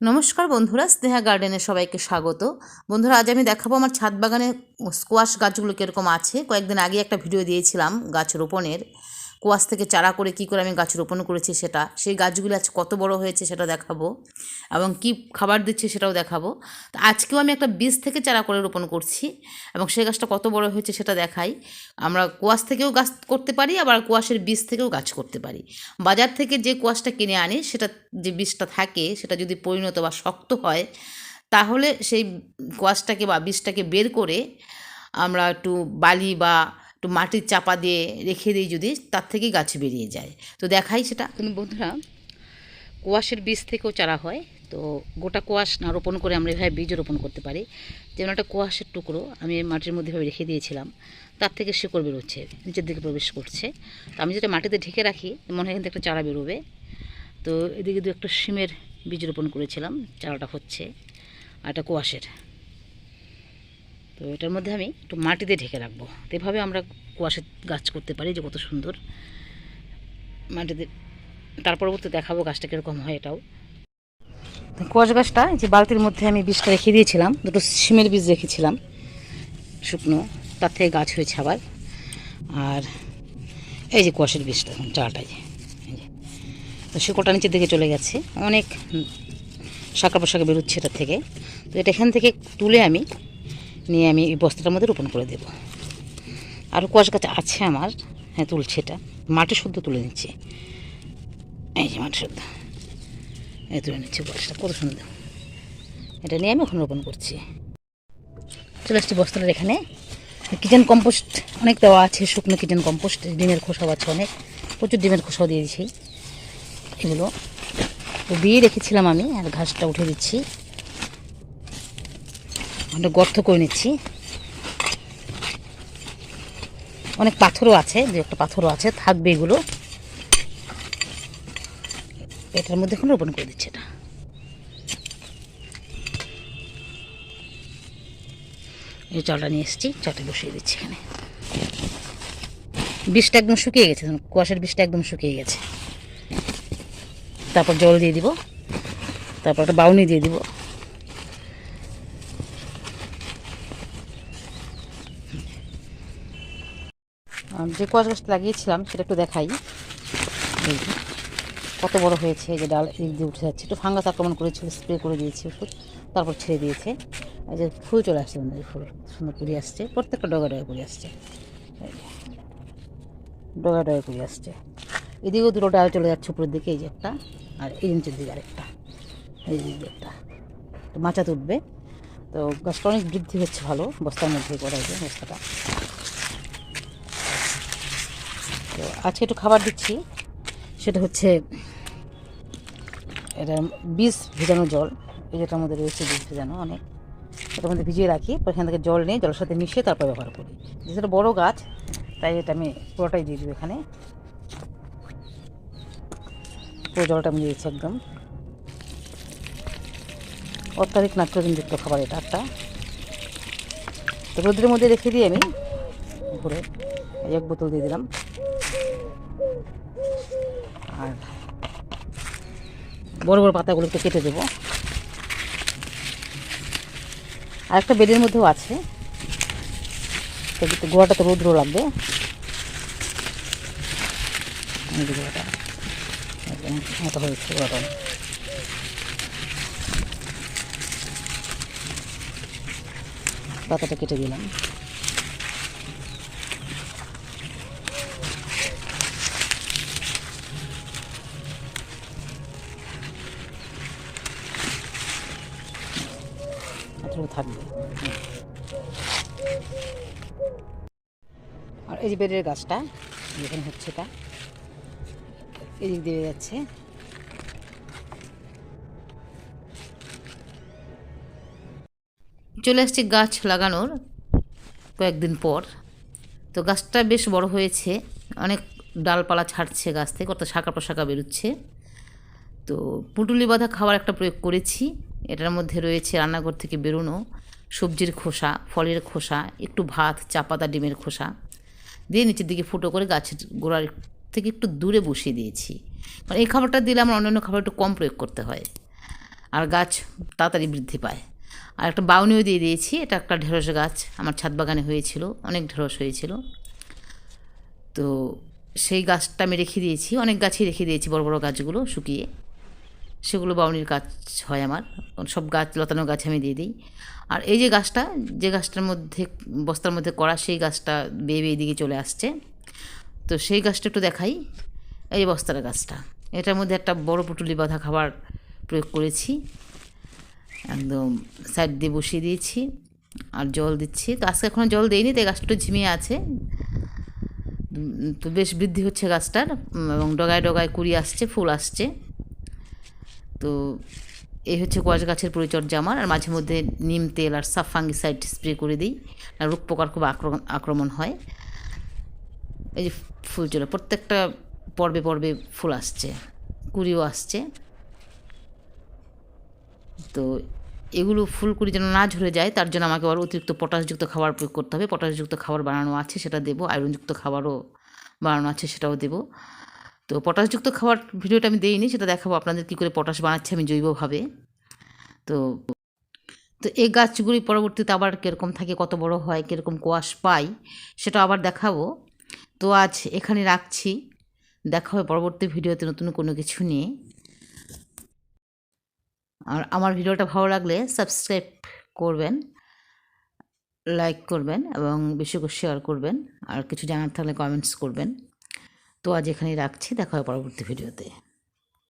নমস্কার বন্ধুরা, স্নেহা গার্ডেনে সবাইকে স্বাগত। বন্ধুরা, আজ আমি দেখাবো আমার ছাদ বাগানে স্কোয়াশ গাছগুলো কীরকম আছে। কয়েকদিন আগে একটা ভিডিও দিয়েছিলাম গাছ রোপণের কোয়াশ থেকে চারা করে কি করে আমি গাছ রোপণ করেছি সেটা, সেই গাছগুলো আজ কত বড় হয়েছে সেটা দেখাবো এবং কি খাবার দিচ্ছে সেটাও দেখাবো। তো আজকেও আমি একটা বীজ থেকে চারা করে রোপণ করছি এবং সেই গাছটা কত বড় হয়েছে সেটা দেখাই। আমরা কোয়াশ থেকেও গাছ করতে পারি, আবার কোয়াশের বীজ থেকেও গাছ করতে পারি। বাজার থেকে যে কোয়াশটা কিনে আনি, সেটা যে বীজটা থাকে, সেটা যদি পরিণত বা শক্ত হয়, তাহলে সেই কোয়াশটাকে বা বীজটাকে বের করে আমরা একটু বালি বা একটু মাটির চাপা দিয়ে রেখে দিই যদি, তার থেকেই গাছ বেরিয়ে যায়। তো দেখাই সেটা। বন্ধুরা, কোয়াশের বীজ থেকেও চারা হয়। তো গোটা কোয়াশ না রোপণ করে আমরা এভাবে বীজ রোপণ করতে পারি। যেমন একটা কোয়াশের টুকরো আমি মাটির মধ্যে এভাবে রেখে দিয়েছিলাম, তার থেকে শিকড় বেরোচ্ছে, নিচের দিকে প্রবেশ করছে। তো আমি যেটা মাটিতে ঢেকে রাখি, মনে হয় কিন্তু থেকে একটা চারা বেরোবে। তো এদিকে দু একটা শিমের বীজ রোপণ করেছিলাম, চারাটা হচ্ছে, আর একটা কোয়াশের। তো এটার মধ্যে আমি একটু মাটিতে ঢেকে রাখব। এভাবে আমরা কোয়াশের গাছ করতে পারি যে কত সুন্দর। মাটিতে তার পরবর্তী দেখাবো গাছটা কীরকম হয় এটাও। কোয়াশ গাছটা যে বালতির মধ্যে আমি বীজটা রেখে দিয়েছিলাম, দুটো সিমের বীজ রেখেছিলাম, শুকনো, তার থেকে গাছ হয়েছে আবার। আর এই যে কোয়াশের বীজটা এই যে তো শিকড়টা নিচের দিকে চলে গেছে, অনেক শাখা পোশাকা বেরোচ্ছে এটার থেকে। তো এটা এখান থেকে তুলে আমি নিয়ে আমি এই বস্তাটার মধ্যে রোপণ করে দেব। আরও কোয়াশ গাছ আছে আমার হ্যাঁ তুলছে এটা। মাটি শুদ্ধ তুলে নিচ্ছে। এই যে মাটি শুদ্ধ। এই তুলে নিচ্ছে কোয়াশটা কত সুন্দর। এটা নিয়ে আমি এখন রোপণ করছি। চলে আসছি বস্তাটার এখানে। কিচেন কম্পোস্ট অনেক দেওয়া আছে, শুকনো কিচেন কম্পোস্ট ডিমের খোসাও আছে অনেক। প্রচুর ডিমের খোসাও দিয়ে দিয়েছি। এগুলো দিয়ে রেখেছিলাম আমি, আর ঘাসটা উঠে দিচ্ছি। একটা গর্ত করে নিচ্ছি। অনেক পাথরও আছে, দু একটা পাথরও আছে, থাকবে এগুলো। এটার মধ্যে এখন রোপণ করে দিচ্ছে এটা। এই চালটা নিয়ে এসেছি চালটা বসিয়ে দিচ্ছি এখানে। বিষটা একদম শুকিয়ে গেছে কুয়াশার বীজটা একদম শুকিয়ে গেছে। তারপর জল দিয়ে দিব, তারপর একটা বাউনি দিয়ে দিব আর যে কোয়াশ গাছটা লাগিয়েছিলাম সেটা একটু দেখাই। কত বড় হয়েছে যে ডাল এদিক দিয়ে উঠে যাচ্ছে। একটু ফাঙ্গাস আক্রমণ করেছিল, স্প্রে করে দিয়েছি ওষুধ, তারপর ছেড়ে দিয়েছে। যে ফুল চলে আসছে আমাদের ফুল, সুন্দর কুড়ি আসছে। প্রত্যেকটা ডগা ডগা কুড়ি আসছে ডগা ডগা কুড়ি আসছে। এদিকেও দুটো ডাল চলে যাচ্ছে উপরের দিকে, এই যে একটা, আর এই নিচের দিকে আরেকটা। এই দিকে একটা। তো মাচা তুলবে তো গাছটা অনেক বৃদ্ধি হচ্ছে ভালো, বস্তার মধ্যে করা যে বস্তাটা। তো আজকে একটু খাবার দিচ্ছি। সেটা হচ্ছে এটা বীজ ভেজানো জল, এই যেটার মধ্যে রয়েছে বীজ ভেজানো অনেক। এটার মধ্যে ভিজিয়ে রাখি এখান থেকে জল নিয়ে জলের সাথে মিশিয়ে তারপর ব্যবহার করি। যেটা বড় গাছ, তাই এটা আমি পুরোটাই দিয়ে দিব এখানে। পুরো জলটা আমি দিয়েছি একদম। অত্যাধিক নাইট্রোজেনযুক্ত খাবার এটা একটা তো রোদ্রের মধ্যে রেখে দিই আমি। উপরে এক বোতল দিয়ে দিলাম। আর বড় বড় পাতাগুলো একটু কেটে দেবো। আর একটা বেডের মধ্যেও আছে। তো গোড়াটা তো রৌদ্র লাগবে। পাতাটা কেটে দিলাম। এতটুকু থাকবে। আর এই যে বেডের গাছটা যেখানে হচ্ছে এটা। এদিক দিয়ে যাচ্ছে। চলে আসছি গাছ লাগানোর কয়েকদিন পর। তো গাছটা বেশ বড় হয়েছে। অনেক ডালপালা ছাড়ছে গাছ থেকে কত শাখা প্রশাখা বেরোচ্ছে। তো পুটুলি বাঁধা খাবার একটা প্রয়োগ করেছি। এটার মধ্যে রয়েছে রান্নাঘর থেকে বেরোনো সবজির খোসা, ফলের খোসা, একটু ভাত, চা পাতা, ডিমের খোসা। দিয়ে নিচের দিকে ফুটো করে গাছের গোড়ার থেকে একটু দূরে বসিয়ে দিয়েছি। কারণ এই খাবারটা দিলে আমার অন্যান্য খাবার একটু কম প্রয়োগ করতে হয়। আর গাছ তাড়াতাড়ি বৃদ্ধি পায়। আর একটা বাউনিও দিয়ে দিয়েছি। এটা একটা ঢেঁড়স গাছ। আমার ছাদ বাগানে হয়েছিল। অনেক ঢেঁড়স হয়েছিল। তো সেই গাছটা আমি রেখে দিয়েছি। অনেক গাছই রেখে দিয়েছি বড় বড় গাছগুলো শুকিয়ে। সেগুলো বাউনির গাছ হয় আমার। সব গাছ, লতানো গাছ আমি দিয়ে দিই। আর এই যে গাছটা, যে গাছটার মধ্যে, বস্তার মধ্যে করা সেই গাছটা বেয়ে বেয়ে দিকে চলে আসছে। তো সেই গাছটা একটু দেখাই। এই বস্তার গাছটা। এটার মধ্যে একটা বড় পুটুলি বাঁধা খাবার প্রয়োগ করেছি। একদম সাইড দিয়ে বসিয়ে দিয়েছি আর জল দিচ্ছি। তো আজকে এখনও জল দেইনি তাই গাছটা ঝিমিয়ে আছে। তো বেশ বৃদ্ধি হচ্ছে গাছটার এবং ডগায় ডগায় কুড়ি আসছে, ফুল আসছে। তো এই হচ্ছে কোয়াশ গাছের পরিচর্যা আমার, আর মাঝে মধ্যে নিম তেল আর সাফ ফাঙ্গিসাইড স্প্রে করে দিই, আর রোগ পোকার খুব আক্রমণ আক্রমণ হয়। এই যে ফুল চলে, প্রত্যেকটা পর্বে পর্বে ফুল আসছে, কুড়িও আসছে। তো এগুলো ফুলকুড়ি যেন না ঝরে যায়, তার জন্য আমাকে আবার অতিরিক্ত পটাশযুক্ত খাবার প্রয়োগ করতে হবে। পটাশযুক্ত খাবার বানানো আছে, সেটা দেবো। আয়রনযুক্ত খাবারও বানানো আছে, সেটাও দেবো। তো পটাশযুক্ত খাবার ভিডিওটা আমি দিইনি, সেটা দেখাবো আপনাদের কী করে পটাশ বানাচ্ছি আমি জৈবভাবে। তো তো এই গাছগুলি পরবর্তীতে আবার কীরকম থাকে, কত বড় হয়, কীরকম কোয়াশ পাই, সেটা আবার দেখাবো। তো আজ এখানে রাখছি। দেখা হবে পরবর্তী ভিডিওতে নতুন কোনো কিছু নিয়ে। আর আমার ভিডিওটা ভালো লাগলে সাবস্ক্রাইব করবেন, লাইক করবেন এবং বেশি করে শেয়ার করবেন। আর কিছু জানার থাকলে কমেন্টস করবেন। তো আজ এখানেই রাখছি দেখা হবে পরবর্তী ভিডিওতে।